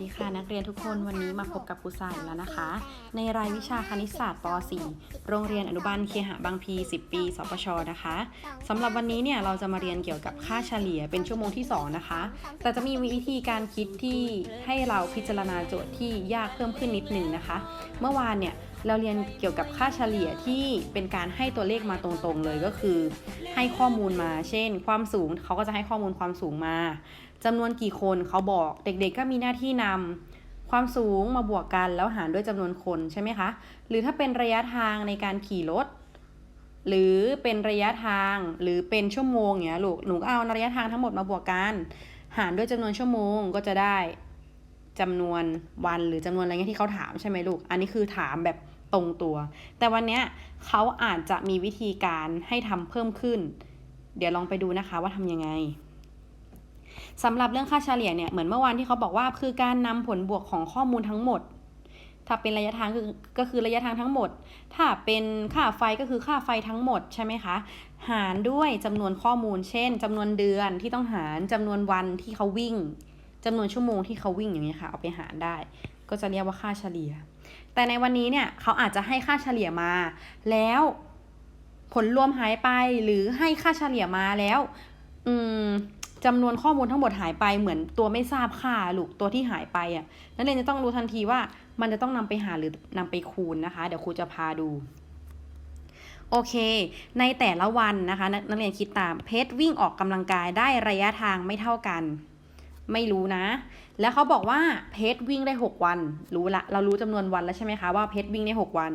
ดีค่ะนักเรียนทุกคนวันนี้มาพบกับครูสายแล้วนะคะ ในรายวิชาคณิตศาสตร์ป .4 โรงเรียนอนุบาลเคหะบางพี 10 ปีสปชนะคะสำหรับวันนี้เนี่ยเราจะมาเรียนเกี่ยวกับค่าเฉลี่ยเป็นชั่วโมงที่ 2 นะคะ แต่จะมีวิธีการคิดที่ให้เราพิจารณาโจทย์ที่ยากเพิ่มขึ้นนิดนึงนะคะ เมื่อวานเนี่ยเราเรียนเกี่ยวกับค่าเฉลี่ยที่เป็นการให้ตัวเลขมาตรงๆเลยก็คือ ให้ข้อมูลมา เช่น ความสูงเขาก็จะให้ข้อมูลความสูงมา จำนวนกี่คนเขาบอกเด็กๆก็มีหน้าที่นำความสูงมาบวกกันแล้วหารด้วยจำนวนคนใช่ไหมคะ หรือถ้าเป็นระยะทางในการขี่รถ หรือเป็นระยะทางหรือเป็นชั่วโมงเนี้ยลูกหนูเอาระยะทางทั้งหมดมาบวกกัน หารด้วยจำนวนชั่วโมงก็จะได้จำนวนวันหรือจำนวนอะไรเงี้ยที่เขาถามใช่ไหมลูก อันนี้คือถามแบบตรงตัว แต่วันเนี้ยเขาอาจจะมีวิธีการให้ทำเพิ่มขึ้น เดี๋ยวลองไปดูนะคะว่าทำยังไง สำหรับเรื่องค่าเฉลี่ยเนี่ยเหมือนเมื่อวานที่เขาบอกว่าคือการนำผลบวกของข้อมูลทั้งหมด ถ้าเป็นระยะทางคือก็คือระยะทางทั้งหมด ถ้าเป็นค่าไฟก็คือค่าไฟทั้งหมดใช่ไหมคะ หารด้วยจำนวนข้อมูล เช่นจำนวนเดือนที่ต้องหารจำนวนวันที่เขาวิ่งจำนวนชั่วโมงที่เขาวิ่งอย่างนี้ค่ะเอาไปหารได้ ก็จะเรียกว่าค่าเฉลี่ย แต่ในวันนี้เนี่ยเขาอาจจะให้ค่าเฉลี่ยมา แล้วผลรวมหายไปหรือให้ค่าเฉลี่ยมาแล้ว อืม จำนวนข้อมูลทั้งหมดหายไปเหมือนตัวไม่ทราบค่าลูกตัวที่หายไปอะนักเรียนจะต้องรู้ทันทีว่ามันจะต้องนำไปหารหรือนำไปคูณนะคะ เดี๋ยวครูจะพาดูโอเค ในแต่ละวันนะคะนนักเรียนคิดตามเพชรวิ่งออกกำลังกายได้ระยะทางไม่เท่ากัน ไม่รู้นะ แล้วเขาบอกว่าเพชรวิ่งได้ 6 วัน รู้ละ เรารู้จำนวนวันแล้วใช่ไหมคะว่าเพชรวิ่งได้ 6 วัน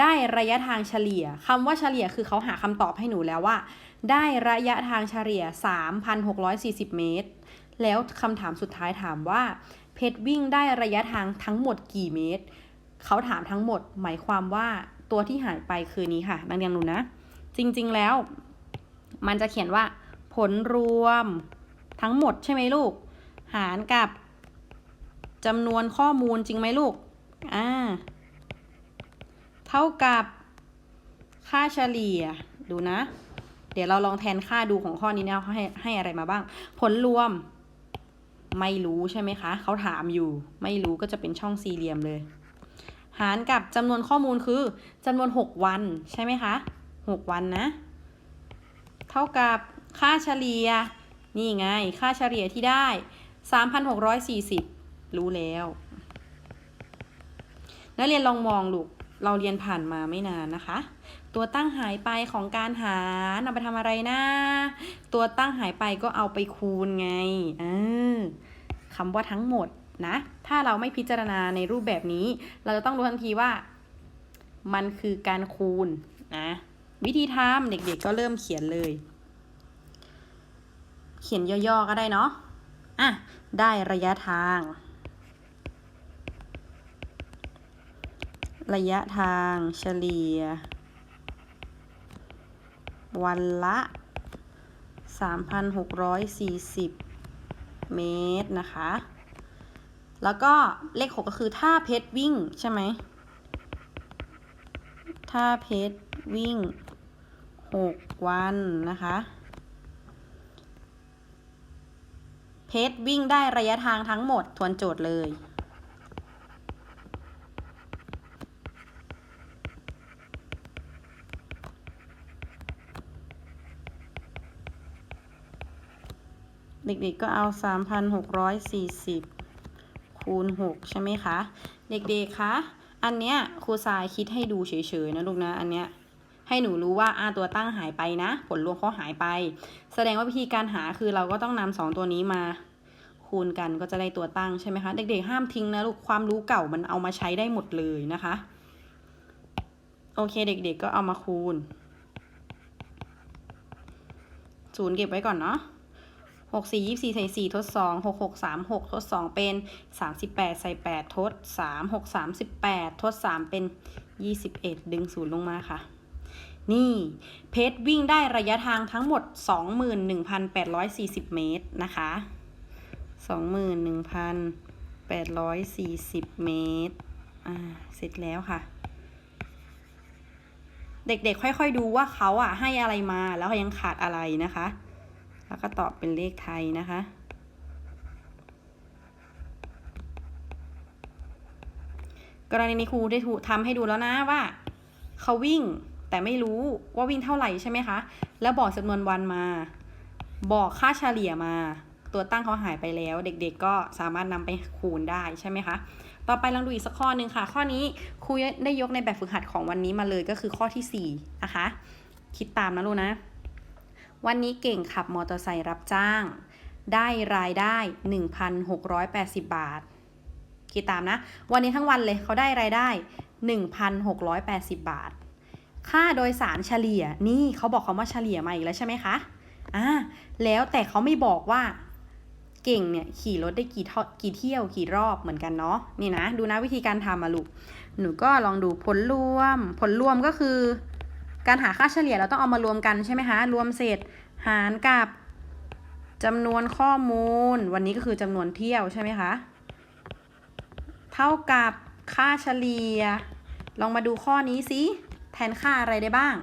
ได้ระยะทางเฉลี่ยคำว่าเฉลี่ยคือเขาหาคำตอบให้หนูแล้วว่า ได้ระยะทางเฉลี่ย 3,640 เมตร แล้วคำถามสุดท้ายถามว่า เพชรวิ่งได้ระยะทางทั้งหมดกี่เมตร เขาถามทั้งหมด หมายความว่าตัวที่หายไปคือนี้ค่ะนักเรียนรู้นะ จริงๆแล้ว มันจะเขียนว่า ผลรวมทั้งหมดใช่ไหมลูก หารกับจำนวนข้อมูลจริงไหมลูก อ่า เท่ากับค่าเฉลี่ย ดูนะ เดี๋ยวเราลองแทนค่าดูของข้อนี้นะเขาให้ให้อะไรมาบ้าง ผลรวม ไม่รู้ใช่ไหมคะ เขาถามอยู่ ไม่รู้ก็จะเป็นช่องสี่เหลี่ยมเลย หารกับจำนวนข้อมูลคือจำนวน6วันใช่ไหมคะ6วันนะ เท่ากับค่าเฉลี่ย นี่ไง ค่าเฉลี่ยที่ได้3,640รู้แล้วนักเรียนลองมองลูก เราเรียนผ่านมาไม่นานนะคะ ตัวตั้งหายไปของการหารเอาไปทำอะไรนะ ตัวตั้งหายไปก็เอาไปคูณไงอคำว่าทั้งหมดนะ ถ้าเราไม่พิจารณาในรูปแบบนี้ เราจะต้องรู้ทันทีว่า มันคือการคูณนะวิธีทำเด็กๆก็เริ่มเขียนเลย เขียนย่อๆก็ได้เนาะอะได้ระยะทาง ระยะทางเฉลี่ย วันละ 3,640 เมตรนะคะ แล้วก็เลข 6 ก็คือถ้าเพชรวิ่งใช่ไหม ถ้าเพชรวิ่ง 6 วันนะคะ เพชรวิ่งได้ระยะทางทั้งหมดทวนโจทย์เลย เด็กๆก็เอา 3,640 คูณ 6 ใช่ไหมคะ เด็กๆคะอันเนี้ยครูทรายคิดให้ดูเฉยๆนะลูกนะอันเนี้ยให้หนูรู้ว่าอาตัวตั้งหายไปนะ ผลรวมเขาหายไป แสดงว่าวิธีการหาคือเราก็ต้องนำสองตัวนี้มาคูณกันก็จะได้ตัวตั้งใช่ไหมคะ เด็กๆห้ามทิ้งนะลูกความรู้เก่ามันเอามาใช้ได้หมดเลยนะคะ โอเคเด็กๆก็เอามาคูณศูนย์เก็บไว้ก่อนเนาะ หกสี่ยี่สี่ใส่สี่ทดสองหกหกสามหกทดสองเป็นสามสิบแปดใส่แปดทดสามหกสามสิบแปดทดสามเป็นยี่สิบเอ็ดดึงศูนย์ลงมาค่ะ นี่ เพชรวิ่งได้ระยะทางทั้งหมดสองหมื่นหนึ่งพันแปดร้อยสี่สิบเมตรนะคะสองหมื่นหนึ่งพันแปดร้อยสี่สิบเมตร อ่า เสร็จแล้วค่ะ เด็กๆ ค่อยๆ ดูว่าเขาอะให้อะไรมาแล้วยังขาดอะไรนะคะ แล้วก็ตอบเป็นเลขไทยนะคะ กรณีนี้ครูได้ถูทำให้ดูแล้วนะว่า เขาวิ่งแต่ไม่รู้ว่าวิ่งเท่าไหร่ใช่ไหมคะ แล้วบอกจำนวนวันมา บอกค่าเฉลี่ยมา ตัวตั้งเขาหายไปแล้ว เด็กๆก็สามารถนำไปคูณได้ใช่ไหมคะ ต่อไปลองดูอีกสักข้อหนึ่งค่ะ ข้อนี้ครูได้ยกในแบบฝึกหัดของวันนี้มาเลยก็คือข้อที่4นะคะ คิดตามนะลูกนะ วันนี้เก่งขับมอเตอร์ไซค์รับจ้าง ได้รายได้ 1,680 บาท คิดตามนะ วันนี้ทั้งวันเลยเขาได้รายได้ 1,680 บาท ค่าโดยสารเฉลี่ย นี่เขาบอกคำว่าเฉลี่ยมาอีกแล้วใช่ไหมคะ อ่า แล้วแต่เขาไม่บอกว่าเก่งเนี่ยขี่รถได้กี่ทกี่เที่ยวกี่รอบเหมือนกันเนาะนี่นะ ดูนะวิธีการทำมาลูกหนูก็ลองดูผลรวม ผลรวมก็คือ การหาค่าเฉลี่ยเราต้องเอามารวมกันใช่ไหมคะ รวมเศษหารกับจำนวนข้อมูล วันนี้ก็คือจำนวนเที่ยวใช่ไหมคะ เท่ากับค่าเฉลี่ย ลองมาดูข้อนี้สิ แทนค่าอะไรได้บ้าง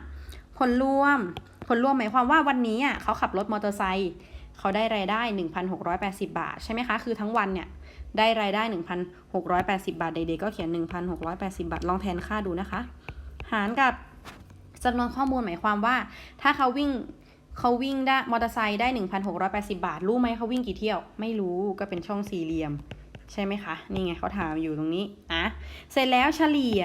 ผลรวม ผลรวมหมายความว่าวันนี้อะเขาขับรถมอเตอร์ไซค์เขาได้รายได้ 1,680 บาท ใช่ไหมคะ คือทั้งวันเนี่ยได้รายได้ 1,680 บาท เด็กๆก็เขียน 1,680 บาท ลองแทนค่าดูนะคะ หารกับ จำนวนข้อมูลหมายความว่า ถ้าเขาวิ่งเขาวิ่งได้มอเตอร์ไซค์ได้ 1,680 บาท รู้ไหมเขาวิ่งกี่เที่ยว ไม่รู้ก็เป็นช่องสี่เหลี่ยม ใช่ไหมคะ นี่ไงเขาถามอยู่ตรงนี้อะเสร็จแล้วเฉลี่ย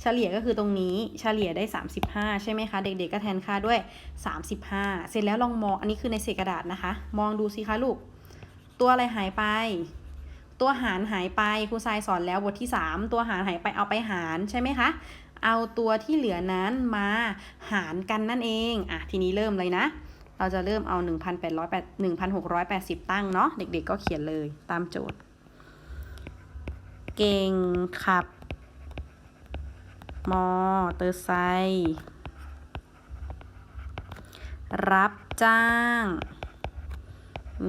เฉลี่ยก็คือตรงนี้เฉลี่ยได้ 35 ใช่ไหมคะ เด็กๆก็แทนค่าด้วย 35 เสร็จแล้วลองมองอันนี้คือในเศษกระดาษนะคะ มองดูสิคะลูก ตัวอะไรหายไป ตัวหารหายไปครูทรายสอนแล้วบทที่ 3 ตัวหารหายไปเอาไปหารใช่ไหมคะ เอาตัวที่เหลือนั้นมาหารกันนั่นเองอะทีนี้เริ่มเลยนะ เราจะเริ่มเอา 1,880 1,680 ตั้งเนาะเด็กๆก็เขียนเลยตามโจทย์ เก่งขับ มอเตอร์ไซค์รับจ้าง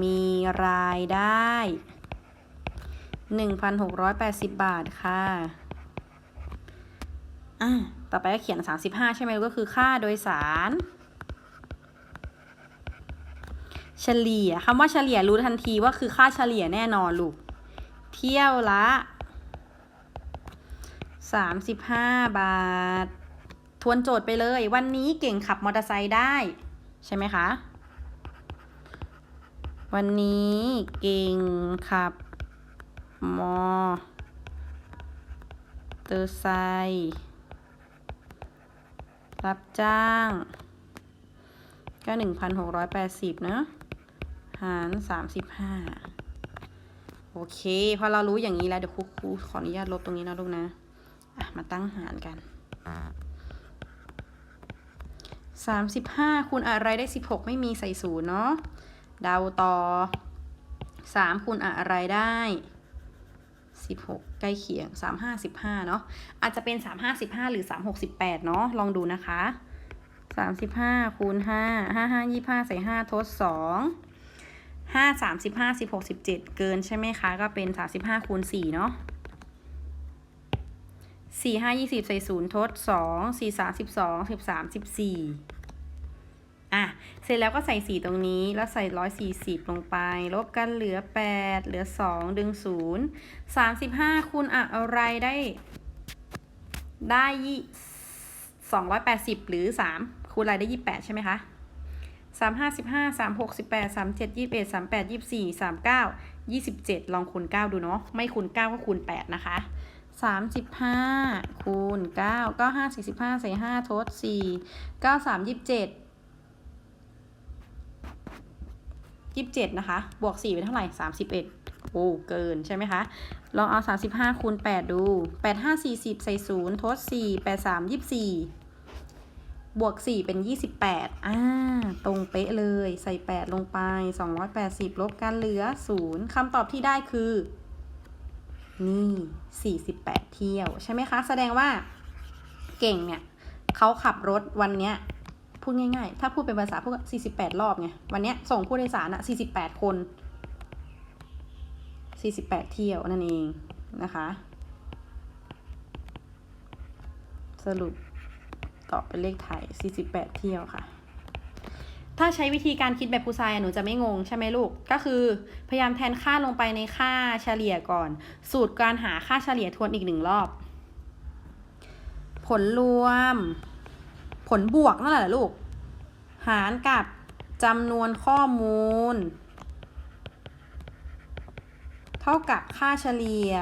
มีรายได้ 1,680 บาทค่ะ อะต่อไปก็เขียน 35 ใช่ไหมก็คือค่าโดยสาร เฉลี่ยคำว่าเฉลี่ยรู้ทันทีว่าคือค่าเฉลี่ยแน่นอนลูก เที่ยวละ 35 บาท ทวนโจทย์ไปเลย วันนี้เก่งขับมอเตอร์ไซค์ได้ ใช่ไหมคะ วันนี้เก่งขับมอเตอร์ไซค์ รับจ้างก็1,680เนอะหาร35โอเค พอเรารู้อย่างนี้แล้ว เดี๋ยวครูครูขออนุญาตลบตรงนี้นะลูกนะอะมาตั้งหารกัน35คูณอะไรได้16ไม่มีใส่ศูนย์เนาะเดาต่อ3คูณอะไรได้ 16 ใกล้เคียง 35 15 เนาะอาจจะเป็น 35 15 หรือ 36 18 เนาะลองดูนะคะ 35คูณ5 5 5 25 ใส่ 5 ทด 2 5 35 16 17 เกินใช่ไหมคะ ก็เป็น 35คูณ4เนาะสี่ห้ายี่สิบใส่ศูนย์ทดสองสี่สามสิบส อะ เสร็จแล้วก็ใส่สี่ตรงนี้ แล้วใส่ร้อยสี่สิบลงไป ลบกันเหลือแปดเหลือสองดึงศูนย์สามสิบห้าคูณอะไรได้ ได้ยี่สองร้อยแปดสิบหรือสามคูณอะไรได้ยี่แปดใช่ไหมคะสามห้าสิบห้าสามหกสิบแปดสามเจ็ดยี่สิบเอ็ดสามแปดยี่สิบสี่สามเก้ายี่สิบเจ็ดลองคูณเก้าดูเนาะ ไม่คูณเก้าก็คูณแปดนะคะสามสิบห้าคูณเก้าก้าห้าสี่สิบห้าใส่ห้าทดสี่เก้าสามยี่สิบเจ็ด ยี่สิบเจ็ดนะคะ บวกสี่เป็นเท่าไหร่สามสิบเอ็ดโอ้เกินใช่ไหมคะ ลองเอาสามสิบห้าคูณแปดดูแปดห้าสี่สิบใส่ศูนย์ทดสี่แปดสามยี่สิบสี่บวกสี่เป็นยี่สิบแปดอ่า ตรงเป๊ะเลย ใส่แปดลงไปสองร้อยแปดสิบลบกันเหลือศูนย์คำตอบที่ได้คือ นี่48เที่ยวใช่ไหมคะ แสดงว่าเก่งเนี่ยเขาขับรถวันเนี้ย พูดง่ายๆ ถ้าพูดเป็นภาษาพวก48 รอบไง วันเนี้ยส่งผู้โดยสารอะ48 คน 48 เที่ยวนั่นเองนะคะ สรุปตอบเป็นเลขไทย 48 เที่ยวค่ะ ถ้าใช้วิธีการคิดแบบผู้ชายหนูจะไม่งงใช่ไหมลูก ก็คือพยายามแทนค่าลงไปในค่าเฉลี่ยก่อน สูตรการหาค่าเฉลี่ยทวนอีกหนึ่งรอบ ผลรวม ผลบวกนั่นแหละลูก หารกับจำนวนข้อมูล เท่ากับค่าเฉลี่ย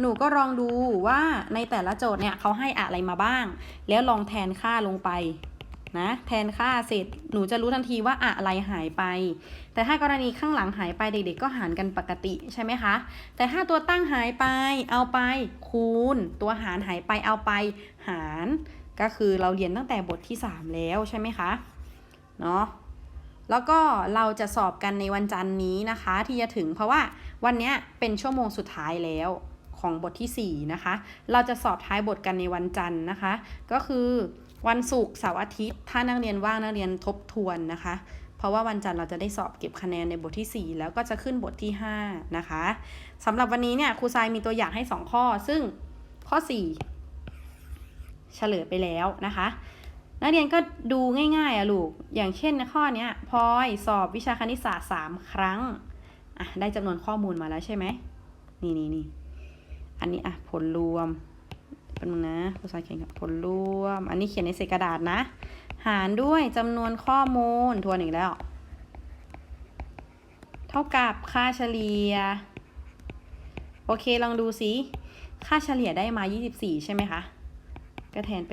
หนูก็ลองดูว่าในแต่ละโจทย์เนี่ยเขาให้อะไรมาบ้าง แล้วลองแทนค่าลงไปนะแทนค่าเสร็จหนูจะรู้ทันทีว่าอะไรหายไป แต่ถ้ากรณีข้างหลังหายไปเด็กๆก็หารกันปกติใช่ไหมคะ แต่ถ้าตัวตั้งหายไปเอาไปคูณ ตัวหารหายไปเอาไปหาร ก็คือเราเรียนตั้งแต่บทที่ 3 แล้วใช่ไหมคะเนาะแล้วก็เราจะสอบกันในวันจันทร์นี้นะคะ ที่จะถึงเพราะว่าวันนี้เป็นชั่วโมงสุดท้ายแล้วของบทที่ 4 นะคะ เราจะสอบท้ายบทกันในวันจันทร์นะคะ ก็คือวันศุกร์เสาร์อาทิตย์ ถ้านักเรียนว่างนักเรียนทบทวนนะคะ เพราะว่าวันจันทร์เราจะได้สอบเก็บคะแนนในบทที่ 4 แล้วก็จะขึ้นบทที่ 5 นะคะสำหรับวันนี้เนี่ยครูทรายมีตัวอย่างให้ 2 ข้อ ซึ่งข้อ 4 เฉลยไปแล้วนะคะ นักเรียนก็ดูง่ายๆอะลูก อย่างเช่นข้อนี้พลอยสอบวิชาคณิตศาสตร์ 3 ครั้งอะได้จำนวนข้อมูลมาแล้วใช่ไหมนี่นี่นี่อันนี้อะผลรวมเป็นงนะครูสาเขียนกับผลรวม อันนี้เขียนในเศษกระดาษนะ หารด้วยจำนวนข้อมูลทวนอีกแล้ว เท่ากับค่าเฉลี่ย โอเคลองดูสิ ค่าเฉลี่ยได้มา 24 ใช่ไหมคะ ก็แทนไป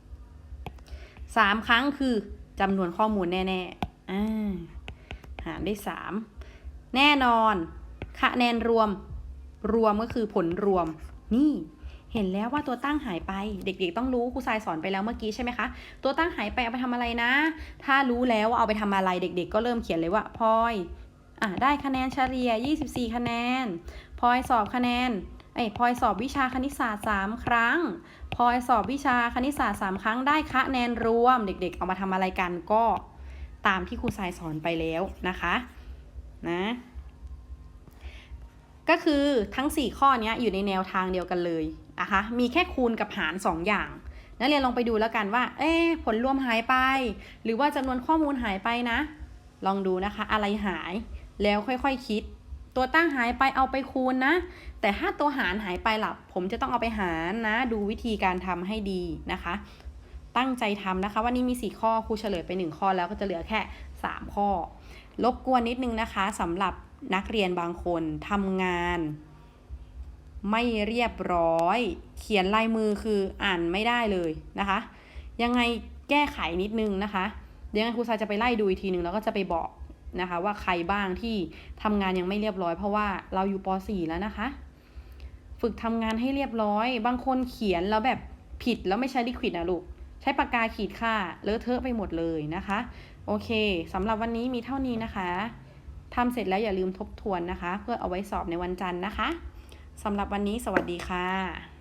24สามครั้งคือจำนวนข้อมูลแน่ๆอ่าหารได้สามแน่นอนคะแนนรวมรวมก็คือผลรวม นี่เห็นแล้วว่าตัวตั้งหายไป เด็กๆต้องรู้ครูทรายสอนไปแล้วเมื่อกี้ใช่ไหมคะ ตัวตั้งหายไปเอาไปทำอะไรนะ ถ้ารู้แล้วว่าเอาไปทำอะไรเด็ก ๆ ก็เริ่มเขียนเลยว่าพลอยอะได้คะแนนเฉลี่ย 24 คะแนนพลอยสอบคะแนนเอ้พลอยสอบวิชาคณิตศาสตร์ 3 ครั้ง พอสอบวิชาคณิตศาสตร์3ครั้งได้คะแนนรวม เด็กๆ เอามาทำอะไรกันก็ตามที่ครูทรายสอนไปแล้วนะคะนะก็คือทั้ง 4 ข้อนี้อยู่ในแนวทางเดียวกันเลยนะคะมีแค่คูณกับหาร 2 อย่างนักเรียนลองไปดูแล้วกันว่า เอ๊ผลรวมหายไป หรือว่าจำนวนข้อมูลหายไปนะ ลองดูนะคะ อะไรหายแล้วค่อยๆคคิด ตัวตั้งหายไปเอาไปคูณนะ แต่ถ้าตัวหารหายไปหล่ะผมจะต้องเอาไปหารนะ ดูวิธีการทำให้ดีนะคะ ตั้งใจทำนะคะ วันนี้มี 4 ข้อครูเฉลยไป 1 ข้อแล้วก็จะเหลือแค่ 3 ข้อลบกวนนิดนึงนะคะสำหรับนักเรียนบางคนทำงาน ไม่เรียบร้อย เขียนลายมือคืออ่านไม่ได้เลยนะคะ ยังไงแก้ไขนิดนึงนะคะ เดี๋ยวครูทราจะไปไล่ดูอีกทีหนึ่งแล้วก็จะไปบอก นะคะ ว่าใครบ้างที่ทำงานยังไม่เรียบร้อย เพราะว่าเราอยู่ป .4 แล้วนะคะ ฝึกทำงานให้เรียบร้อย บางคนเขียนแล้วแบบผิดแล้วไม่ใช้ลิควิดนะลูก ใช้ปากกาขีดค่าเลอะเทอะไปหมดเลยนะคะ โอเคสำหรับวันนี้มีเท่านี้นะคะทำเสร็จแล้วอย่าลืมทบทวนนะคะ เพื่อเอาไว้สอบในวันจันทร์นะคะสำหรับวันนี้สวัสดีค่ะ